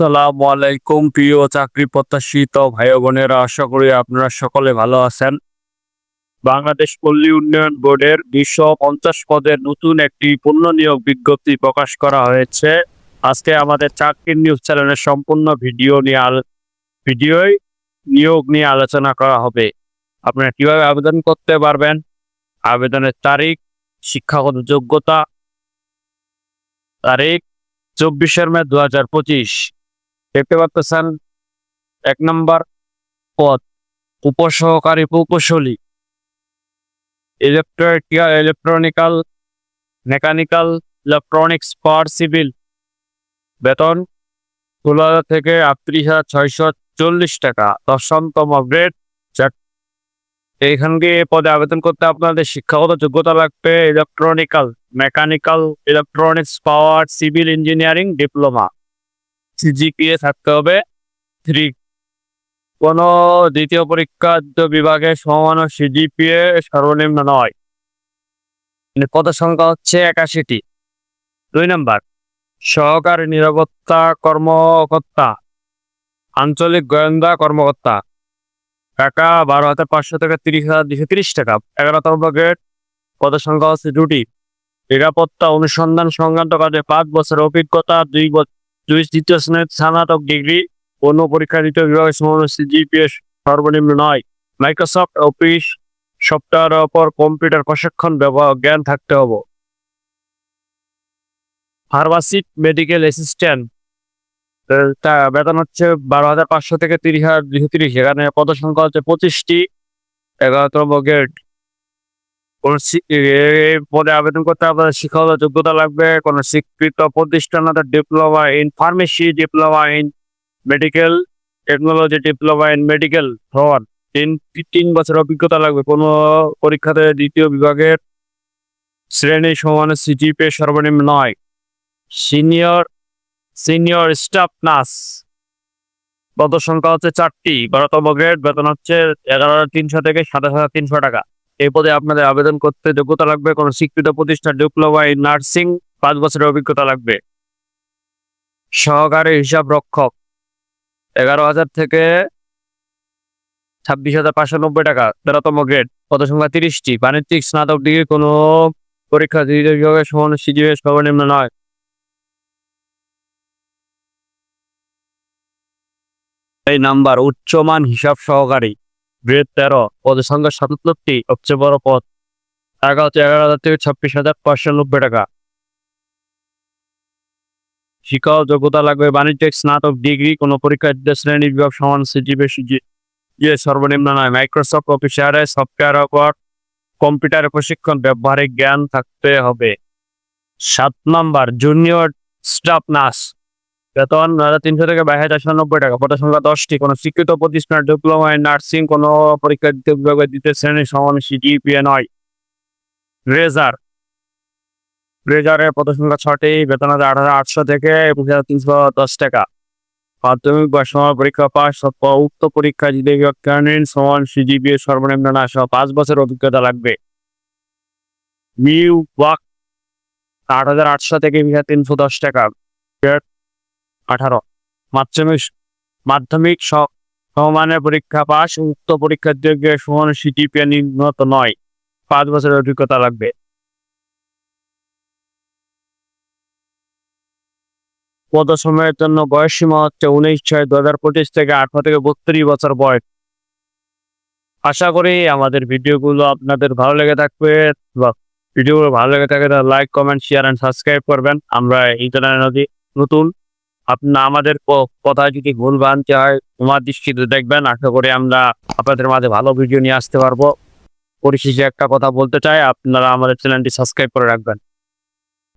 আসসালামু আলাইকুম, প্রিয় চাকরি প্রত্যাশিত ভাই বোনেরা, আশা করি আপনারা সকলে ভালো আছেন। বাংলাদেশ পল্লী উন্নয়ন বোর্ডের দুইশো পঞ্চাশ পদের নতুন একটি পূর্ণ নিয়োগ বিজ্ঞপ্তি প্রকাশ করা হয়েছে। আজকে আমাদের চাকরির নিউজ চ্যানেলের সম্পূর্ণ ভিডিও নিয়ে আলো ভিডিওই নিয়োগ নিয়ে আলোচনা করা হবে। আপনারা কীভাবে আবেদন করতে পারবেন, আবেদনের তারিখ, শিক্ষাগত যোগ্যতা, তারিখ, চব্বিশের মে দু হাজার পঁচিশ। দেখতে পাচ্ছেন, এক নম্বর পদ, উপসহকারী প্রকৌশলী electric electronical mechanical electronics power civil বেতন ষোলো হাজার থেকে আটত্রিশ হাজার ছয়শো চল্লিশ টাকা, দশমতম গ্রেড এইখানকে এই পদে আবেদন করতে আপনাদের শিক্ষাগত যোগ্যতা লাগবে electronical mechanical electronics power civil engineering diploma CGPA থাকতে হবে। থ্রি কোনো দ্বিতীয় পরীক্ষা বিভাগে সমান সিজিপিএ সর্বনিম্ন নয়। মানে পদ সংখ্যা হচ্ছে একাশিটি। দুই নম্বর, সহকারী নিরাপত্তা কর্মকর্তা, আঞ্চলিক গোয়েন্দা কর্মকর্তা, টাকা বারো হাজার পাঁচশো থেকে তিরিশ হাজার দুশো তিরিশ টাকা। এগারোতম গ্রেড পদের সংখ্যা হচ্ছে দুটি। নিরাপত্তা অনুসন্ধান সংক্রান্ত কাজে পাঁচ বছর অভিজ্ঞতা, দুই বছর দুই তৃতীয় শ্রেণির স্নাতক ডিগ্রি অন্য পরীক্ষা দ্বিতীয় বিভাগের সমান জিপিএস সর্বনিম্ন নয়। মাইক্রোসফট অফিস সফটওয়্যারের ওপর কম্পিউটার প্রশিক্ষণ ব্যবহার জ্ঞান থাকতে হবে। ফার্মাসিস্ট মেডিকেল অ্যাসিস্ট্যান্ট তা বেতন হচ্ছে বারো হাজার পাঁচশো থেকে তিরিশ হাজার দুশো তিরিশ। এখানে পদ সংখ্যা হচ্ছে পঁচিশটি এগারোতম গ্রেড। কোন পদে আবেদন করতে আপনাদের শিক্ষাগত যোগ্যতা লাগবে। কোন স্বীকৃত প্রতিষ্ঠান diploma in pharmacy, diploma in medical, technology, diploma in medical হওয়ার তিন তিন বছর অভিজ্ঞতা লাগবে। কোনো পরীক্ষাতে দ্বিতীয় বিভাগের শ্রেণি সমান সিজিপে সর্বনিম্ন নয়। Senior senior staff nurse. পদ সংখ্যা হচ্ছে চারটি। বারোতম গ্রেড, বেতন হচ্ছে এগারো তিনশো থেকে সাতাশ হাজার তিনশো টাকা। এই পদে আপনাদের আবেদন করতে যোগ্যতা লাগবে, কোনো স্বীকৃত প্রতিষ্ঠান, ডিপ্লোমা ইন নার্সিং পাঁচ বছরের অভিজ্ঞতা লাগবে। সহকারী হিসাব রক্ষক, এগারো হাজার থেকে ছাব্বিশ হাজার পাঁচশো নব্বই টাকা, তেরোতম গ্রেড পদ সংখ্যা তিরিশটি, বাণিজ্যিক স্নাতক ডিগ্রি, কোনো পরীক্ষা বিভাগের সমান সিজিএ সর্বনিম্ন নয়। এই নাম্বার, উচ্চমান হিসাব সহকারী। গ্রেড তেরো পদের সংখ্যা সাতাত্তরটি সবচেয়ে বড় পদ। টাকা হচ্ছে এগারো হাজার থেকে ছাব্বিশ হাজার পাঁচশো নব্বই টাকা। শিক্ষা যোগ্যতা লাগবে বাণিজ্যিক স্নাতক, ডিগ্রি, কোনো পরীক্ষা শ্রেণি, বিভাগ, সমান সিজিপি যে সর্বনিম্ন নয়। মাইক্রোসফট অফিসারে সফটওয়্যার ওপর কম্পিউটার প্রশিক্ষণ, ব্যবহারিক জ্ঞান থাকতে হবে। সাত নাম্বার, জুনিয়র স্টাফ নার্স। বেতন তিনশো থেকে বাইশ হাজার নব্বই টাকা। পদের দশটি কোনো স্বীকৃত প্রতিষ্ঠান ডিপ্লোমা নার্সিং কোনো পরীক্ষা দ্বিতীয় বিভাগে দ্বিতীয় শ্রেণির সমান সিজিপিএ নয়। রেজার রেজারের পদ সংখ্যা ছটি, বেতন আছে আট হাজার আটশো থেকে একুশ হাজার তিনশো দশ টাকা। মাধ্যমিক বা সময় পরীক্ষা পাস উক্ত পরীক্ষা যদি বিভাগকালীন সমান সিজিপিএ সর্বনিম্ন না সহ পাঁচ বছর অভিজ্ঞতা লাগবে। মিউ ওয়াক আট হাজার আটশো থেকে হাজার তিনশো দশ টাকা। আঠারো। মাধ্যমিক মাধ্যমিক সমমানের পরীক্ষা পাস উক্ত পরীক্ষার যোগ্য সমান সিজিপিএ নিম্নত নয়। পাঁচ বছরের অভিজ্ঞতা লাগবে। পদ সময়ের জন্য বয়স সীমা হচ্ছে উনিশ ছয় দু হাজার পঁচিশ থেকে আঠারো থেকে বত্রিশ বছর বয়স। আশা করি আমাদের ভিডিওগুলো আপনাদের ভালো লেগে থাকবে বা ভিডিওগুলো ভালো লেগে থাকে তাহলে like, comment share and subscribe করবেন। আমরা এই চ্যানেলে নতুন আপনার আমাদের কথা যদি ভুল ভ্রান্তি হয়, তোমার দৃষ্টিতে দেখবেন, আশা করি আমরা আপনাদের মাঝে ভালো ভিডিও নিয়ে আসতে পারব। পরিশেষে একটা কথা বলতে চাই, আপনারা আমাদের চ্যানেলটি সাবস্ক্রাইব করে রাখবেন।